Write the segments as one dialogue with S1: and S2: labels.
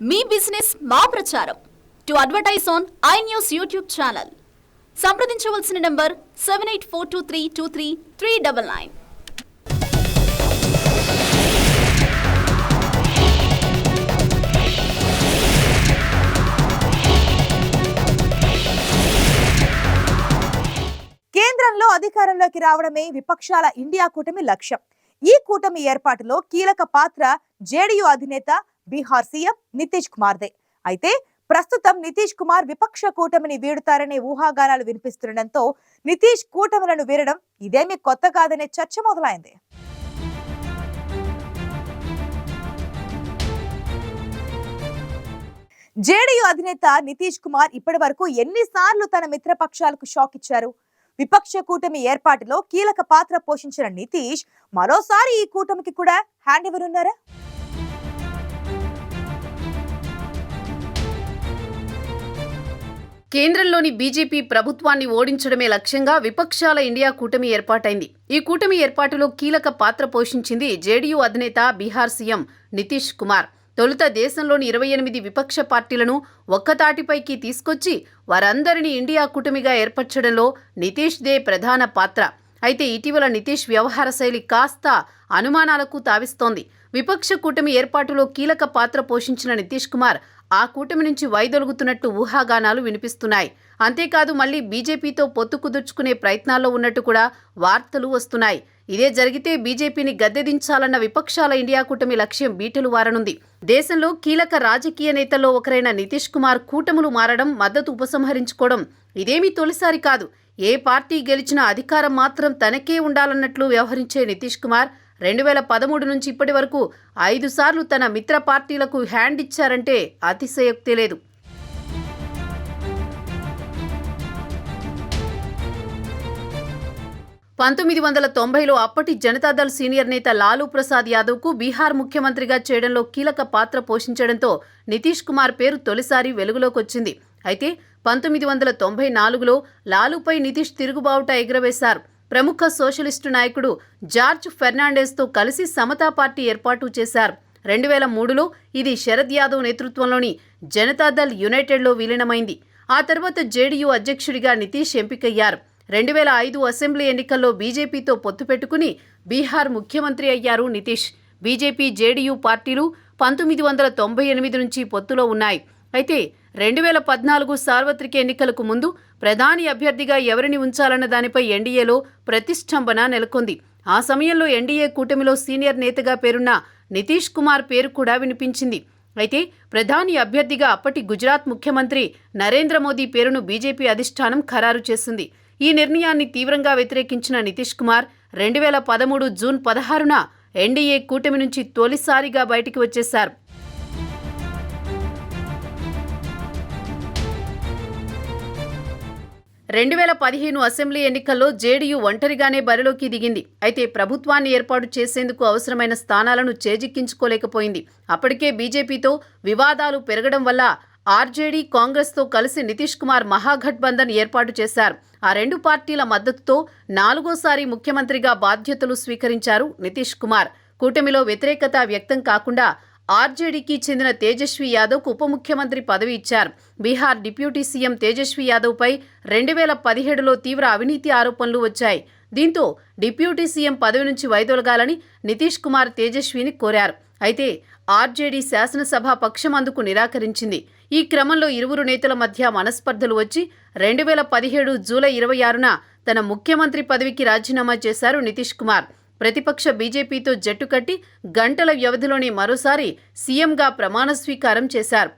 S1: మీ business మా ప్రచారం. To advertise on I News YouTube channel. సంప్రదించవలసిన number seven eight four two three two three three double nine.
S2: కేంద్రంలో అధికారంలోకి రావడమే విపక్షాల ఇండియా కూటమి లక్ష్యం. ఈ కూటమి ఏర్పాటులో కీలక పాత్ర జేడీయూ అధినేత బీహార్ సీఎం నితీష్ కుమార్దే. అయితే ప్రస్తుతం నితీష్ కుమార్ విపక్ష కూటమిని వీడుతారనే ఊహాగానాలు వినిపిస్తుండటంతో నితీష్ కూటమిలను వీడడం ఇదేమీ కొత్త కాదనే చర్చ మొదలైంది. జేడీయూ అధినేత నితీష్ కుమార్ ఇప్పటి వరకు ఎన్నిసార్లు తన మిత్రపక్షాలకు షాక్ ఇచ్చారు. విపక్ష కూటమి ఏర్పాటులో కీలక పాత్ర పోషించిన నితీష్ మరోసారి ఈ కూటమికి కూడా హ్యాండ్ ఇవ్వనున్నారా
S3: కేంద్రంలోని బీజేపీ ప్రభుత్వాన్ని ఓడించడమే లక్ష్యంగా విపక్షాల ఇండియా కూటమి ఏర్పాటైంది. ఈ కూటమి ఏర్పాటులో కీలక పాత్ర పోషించింది జేడీయూ అధినేత బీహార్ సీఎం నితీష్ కుమార్. తొలుత దేశంలోని ఇరవై ఎనిమిది విపక్ష పార్టీలను ఒక్కతాటిపైకి తీసుకొచ్చి వారందరినీ ఇండియా కూటమిగా ఏర్పరచడంలో నితీష్ దే ప్రధాన పాత్ర. అయితే ఇటీవల నితీష్ వ్యవహార శైలి కాస్త అనుమానాలకు తావిస్తోంది. విపక్ష కూటమి ఏర్పాటులో కీలక పాత్ర పోషించిన నితీష్ కుమార్ ఆ కూటమి నుంచి వైదొలుగుతున్నట్టు ఊహాగానాలు వినిపిస్తున్నాయి. అంతేకాదు మళ్ళీ బీజేపీతో పొత్తు కుదుర్చుకునే ప్రయత్నాల్లో ఉన్నట్టు కూడా వార్తలు వస్తున్నాయి. ఇదే జరిగితే బీజేపీని గద్దెదించాలన్న విపక్షాల ఇండియా కూటమి లక్ష్యం బీటలు వారనుంది. దేశంలో కీలక రాజకీయ నేతల్లో ఒకరైన నితీష్ కుమార్ కూటములు మారడం మద్దతు ఉపసంహరించుకోవడం ఇదేమీ తొలిసారి కాదు. ఏ పార్టీ గెలిచినా అధికారం మాత్రం తనకే ఉండాలన్నట్లు వ్యవహరించే నితీష్ కుమార్ రెండు వేల పదమూడు నుంచి ఇప్పటి వరకు ఐదు సార్లు తన మిత్ర పార్టీలకు హ్యాండ్ ఇచ్చారంటే అతిశయోక్తి లేదు. పంతొమ్మిది వందల తొంభైలో అప్పటి జనతాదళ్ సీనియర్ నేత లాలూ ప్రసాద్ యాదవ్కు బీహార్ ముఖ్యమంత్రిగా చేయడంలో కీలక పాత్ర పోషించడంతో నితీష్ కుమార్ పేరు తొలిసారి వెలుగులోకి వచ్చింది అయితే పంతొమ్మిది వందల తొంభై నాలుగులో లాలూపై నితీష్ తిరుగుబావుట ఎగురవేశారు. ప్రముఖ సోషలిస్టు నాయకుడు జార్జ్ ఫెర్నాండెస్తో కలిసి సమతా పార్టీ ఏర్పాటు చేశారు. రెండు వేల మూడులో ఇది శరద్ యాదవ్ నేతృత్వంలోని జనతాదళ్ యునైటెడ్లో విలీనమైంది. ఆ తర్వాత జేడీయూ అధ్యక్షుడిగా నితీష్ ఎంపికయ్యారు. రెండు వేల ఐదు అసెంబ్లీ ఎన్నికల్లో బీజేపీతో పొత్తు పెట్టుకుని బీహార్ ముఖ్యమంత్రి అయ్యారు నితీష్. బీజేపీ జేడీయూ పార్టీలు పంతొమ్మిది వందల తొంభై ఎనిమిది నుంచి పొత్తులో ఉన్నాయి. అయితే రెండు వేల పద్నాలుగు సార్వత్రిక ఎన్నికలకు ముందు ప్రధాని అభ్యర్థిగా ఎవరిని ఉంచాలన్న దానిపై ఎన్డీఏలో ప్రతిష్టంభన నెలకొంది. ఆ సమయంలో ఎన్డీఏ కూటమిలో సీనియర్ నేతగా పేరున్న నితీష్ కుమార్ పేరు కూడా వినిపించింది. అయితే ప్రధాని అభ్యర్థిగా అప్పటి గుజరాత్ ముఖ్యమంత్రి నరేంద్ర మోదీ పేరును బీజేపీ అధిష్టానం ఖరారు చేసింది. ఈ నిర్ణయాన్ని తీవ్రంగా వ్యతిరేకించిన నితీష్ కుమార్ రెండు వేల పదమూడు జూన్ పదహారున ఎన్డీఏ కూటమి నుంచి తొలిసారిగా బయటికి వచ్చేశారు. రెండు వేల పదిహేను అసెంబ్లీ ఎన్నికల్లో జేడీయూ ఒంటరిగానే బరిలోకి దిగింది. అయితే ప్రభుత్వాన్ని ఏర్పాటు చేసేందుకు అవసరమైన స్థానాలను చేజిక్కించుకోలేకపోయింది. అప్పటికే బీజేపీతో వివాదాలు పెరగడం వల్ల ఆర్జేడీ కాంగ్రెస్తో కలిసి నితీష్ కుమార్ మహాగఠబంధన్ ఏర్పాటు చేశారు. ఆ రెండు పార్టీల మద్దతుతో నాలుగోసారి ముఖ్యమంత్రిగా బాధ్యతలు స్వీకరించారు నితీష్ కుమార్. కూటమిలో వ్యతిరేకత వ్యక్తం కాకుండా ఆర్జేడీకి చెందిన తేజస్వి యాదవ్కు ఉప ముఖ్యమంత్రి పదవి ఇచ్చారు. బీహార్ డిప్యూటీ సీఎం తేజస్వి యాదవ్పై రెండు వేల పదిహేడులో తీవ్ర అవినీతి ఆరోపణలు వచ్చాయి. దీంతో డిప్యూటీ సీఎం పదవి నుంచి వైదొలగాలని నితీష్ కుమార్ తేజస్విని కోరారు. అయితే ఆర్జేడీ శాసనసభ పక్షం అందుకు నిరాకరించింది. ఈ క్రమంలో ఇరువురు నేతల మధ్య మనస్పర్ధలు వచ్చి రెండు వేల పదిహేడు జూలై ఇరవై ఆరున తన ముఖ్యమంత్రి పదవికి రాజీనామా చేశారు నితీష్ కుమార్. ప్రతిపక్ష బీజేపీతో జట్టు కట్టి గంటల వ్యవధిలోనే మరోసారి సీఎంగా ప్రమాణ స్వీకారం చేశారు.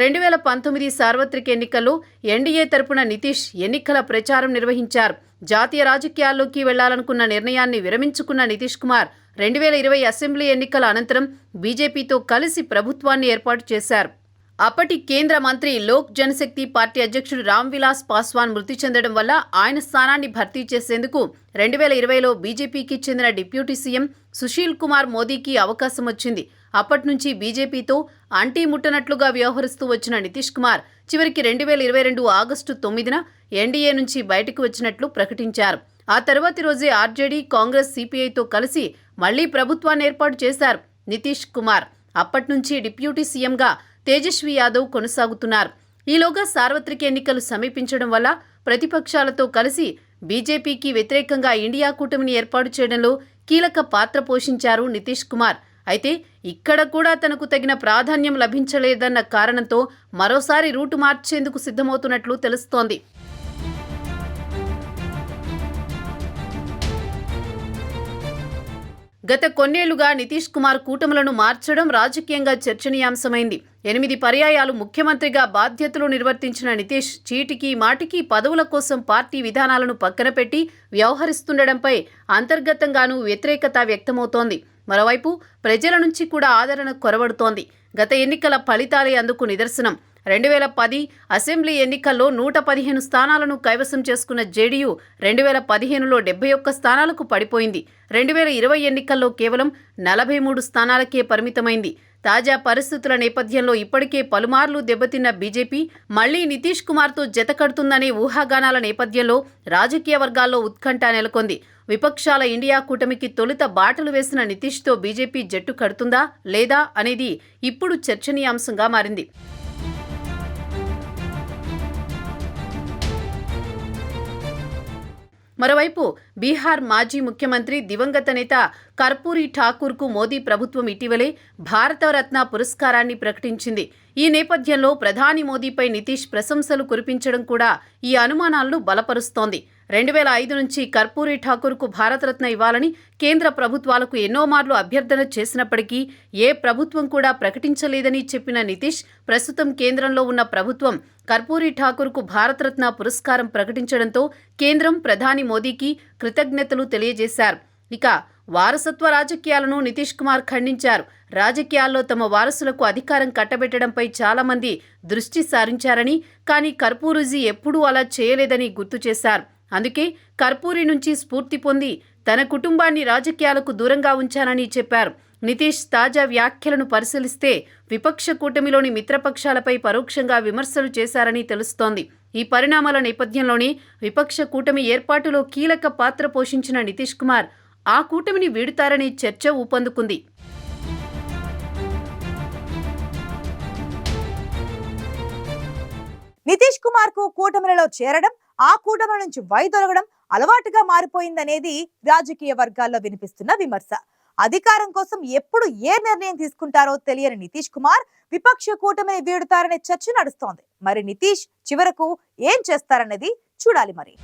S3: రెండు వేల పంతొమ్మిది సార్వత్రిక ఎన్నికల్లో ఎన్డీఏ తరపున నితీష్ ఎన్నికల ప్రచారం నిర్వహించారు. జాతీయ రాజకీయాల్లోకి వెళ్ళాలనుకున్న నిర్ణయాన్ని విరమించుకున్న నితీష్ కుమార్ రెండు వేల ఇరవై అసెంబ్లీ ఎన్నికల అనంతరం బీజేపీతో కలిసి ప్రభుత్వాన్ని ఏర్పాటు చేశారు. అప్పటి కేంద్ర మంత్రి లోక్ జనశక్తి పార్టీ అధ్యక్షుడు రామ్ విలాస్ పాస్వాన్ మృతి చెందడం వల్ల ఆయన స్థానాన్ని భర్తీ చేసేందుకు రెండు వేల ఇరవైలో బీజేపీకి చెందిన డిప్యూటీ సీఎం సుశీల్ కుమార్ మోదీకి అవకాశం వచ్చింది. అప్పటి నుంచి బీజేపీతో అంటీ ముట్టనట్లుగా వ్యవహరిస్తూ వచ్చిన నితీష్ కుమార్ చివరికి రెండు వేల ఇరవై రెండు ఆగస్టు తొమ్మిదిన ఎన్డీఏ నుంచి బయటకు వచ్చినట్లు ప్రకటించారు. ఆ తర్వాతి రోజే ఆర్జేడీ కాంగ్రెస్ సిపిఐతో కలిసి మళ్ళీ ప్రభుత్వాన్ని ఏర్పాటు చేశారు నితీష్ కుమార్. అప్పటి నుంచి డిప్యూటీ సీఎంగా తేజస్వి యాదవ్ కొనసాగుతున్నారు. ఈలోగా సార్వత్రిక ఎన్నికలు సమీపించడం వల్ల ప్రతిపక్షాలతో కలిసి బీజేపీకి వ్యతిరేకంగా ఇండియా కూటమిని ఏర్పాటు చేయడంలో కీలక పాత్ర పోషించారు నితీష్ కుమార్. అయితే ఇక్కడ కూడా తనకు తగిన ప్రాధాన్యం లభించలేదన్న కారణంతో మరోసారి రూటు మార్చేందుకు సిద్ధమవుతున్నట్లు తెలుస్తోంది. గత కొన్నేళ్ళుగా నితీష్ కుమార్ కూటములను మార్చడం రాజకీయంగా చర్చనీయాంశమైంది. ఎనిమిది పర్యాయాలు ముఖ్యమంత్రిగా బాధ్యతలు నిర్వర్తించిన నితీష్ చీటికి మాటికి పదవుల కోసం పార్టీ విధానాలను పక్కన పెట్టి వ్యవహరిస్తుండడంపై అంతర్గతంగానూ వ్యతిరేకత వ్యక్తమవుతోంది. మరోవైపు ప్రజల నుంచి కూడా ఆదరణ కొరవడుతోంది. గత ఎన్నికల ఫలితాలే అందుకు నిదర్శనం. రెండు వేల పది అసెంబ్లీ ఎన్నికల్లో నూట పదిహేను స్థానాలను కైవసం చేసుకున్న జేడీయూ రెండు వేల పదిహేనులో డెబ్బై ఒక్క స్థానాలకు పడిపోయింది. రెండు వేల ఇరవై ఎన్నికల్లో కేవలం నలభై మూడు స్థానాలకే పరిమితమైంది. తాజా పరిస్థితుల నేపథ్యంలో ఇప్పటికే పలుమార్లు దెబ్బతిన్న బీజేపీ మళ్ళీ నితీష్ కుమార్తో జతకడుతుందనే ఊహాగానాల నేపథ్యంలో రాజకీయ వర్గాల్లో ఉత్కంఠ నెలకొంది. విపక్షాల ఇండియా కూటమికి తొలుత బాటలు వేసిన నితీష్తో బీజేపీ జట్టు కడుతుందా లేదా అనేది ఇప్పుడు చర్చనీయాంశంగా మారింది. మరోవైపు బీహార్ మాజీ ముఖ్యమంత్రి దివంగత నేత కర్పూరి ఠాకూర్కు మోదీ ప్రభుత్వం ఇటీవలే భారతరత్న పురస్కారాన్ని ప్రకటించింది. ఈ నేపథ్యంలో ప్రధాని మోదీపై నితీష్ ప్రశంసలు కురిపించడం కూడా ఈ అనుమానాలను బలపరుస్తోంది. రెండు వేల ఐదు నుంచి కర్పూరి ఠాకూర్కు భారతరత్న ఇవ్వాలని కేంద్ర ప్రభుత్వాలకు ఎన్నో మార్లు అభ్యర్థన చేసినప్పటికీ ఏ ప్రభుత్వం కూడా ప్రకటించలేదని చెప్పిన నితీష్ ప్రస్తుతం కేంద్రంలో ఉన్న ప్రభుత్వం కర్పూరి ఠాకూర్కు భారతరత్న పురస్కారం ప్రకటించడంతో కేంద్రం ప్రధాని మోదీకి కృతజ్ఞతలు తెలియజేశారు. ఇక వారసత్వ రాజకీయాలను నితీష్ కుమార్ ఖండించారు. రాజకీయాల్లో తమ వారసులకు అధికారం కట్టబెట్టడంపై చాలామంది దృష్టి సారించారని కానీ కర్పూరుజీ ఎప్పుడూ అలా చేయలేదని గుర్తు చేశారు. అందుకే కర్పూరి నుంచి స్ఫూర్తి పొంది తన కుటుంబాన్ని రాజకీయాలకు దూరంగా ఉంచానని చెప్పారు. నితీష్ తాజా వ్యాఖ్యలను పరిశీలిస్తే విపక్ష కూటమిలోని మిత్రపక్షాలపై పరోక్షంగా విమర్శలు చేశారని తెలుస్తోంది. ఈ పరిణామాల నేపథ్యంలోనే విపక్ష కూటమి ఏర్పాటులో కీలక పాత్ర పోషించిన నితీష్ కుమార్ ఆ కూటమిని వీడుతారనే చర్చ ఊపందుకుంది.
S2: నితీష్ కుమార్కు కూటమిలలో చేరడం ఆ కూటమి నుంచి వైదొలగడం అలవాటుగా మారిపోయిందనేది రాజకీయ వర్గాల్లో వినిపిస్తున్న విమర్శ. అధికారం కోసం ఎప్పుడు ఏ నిర్ణయం తీసుకుంటారో తెలియని నితీష్ కుమార్ విపక్ష కూటమిని వీడుతారనే చర్చ నడుస్తోంది. మరి నితీష్ చివరకు ఏం చేస్తారనేది చూడాలి మరి.